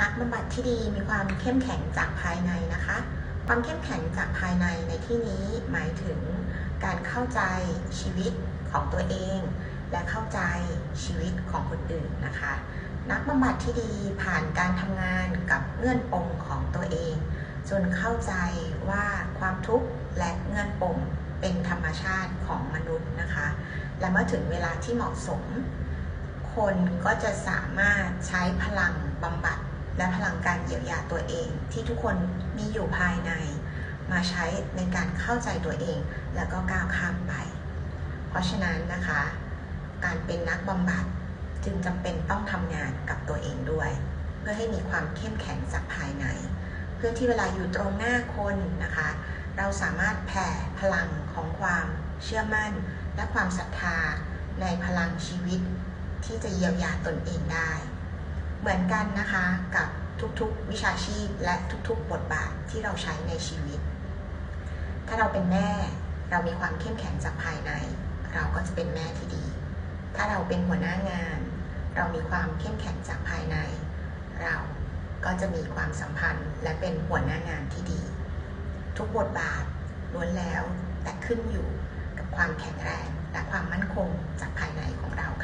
นักบำบัดที่ดีมีความเข้มแข็งจากภายในนะคะ ความเข้มแข็งจากภายในในที่นี้หมายถึงการเข้าใจชีวิตของตัวเอง และเข้าใจชีวิตของคนอื่นนะคะ นักบำบัดที่ดีผ่านการทำงานกับเงื่อนปมของตัวเอง จนเข้าใจว่าความทุกข์และเงื่อนปมเป็นธรรมชาติของมนุษย์นะคะ และเมื่อถึงเวลาที่เหมาะสม คนก็จะสามารถใช้พลังบำบัด และพลังการเยียวยาตัวเอง ที่ทุกคนมีอยู่ภายใน มาใช้ในการเข้าใจตัวเอง แล้วก็ก้าวข้ามไป เพราะฉะนั้นนะคะ การเป็นนักบำบัดจึงจำเป็นต้องทำงานกับตัวเองด้วย เพื่อให้มีความเข้มแข็งจากภายใน เพื่อที่เวลาอยู่ตรงหน้าคนนะคะ เราสามารถแผ่พลังของความเชื่อมั่น และความศรัทธาในพลังชีวิตที่จะเยียวยาตนเองได้ เหมือนกันนะคะกับทุกๆวิชาชีพและทุกๆ บทบาทที่เราใช้ในชีวิต ถ้าเราเป็นแม่เรามีความเข้มแข็งจากภายใน เราก็จะเป็นแม่ที่ดี ถ้าเราเป็นหัวหน้างาน เรามีความเข้มแข็งจากภายใน เราก็จะมีความสัมพันธ์และเป็นหัวหน้างานที่ดี ทุกบทบาทล้วนแล้วแต่ขึ้นอยู่กับความแข็งแรงและความมั่นคงจากภายในของเราค่ะ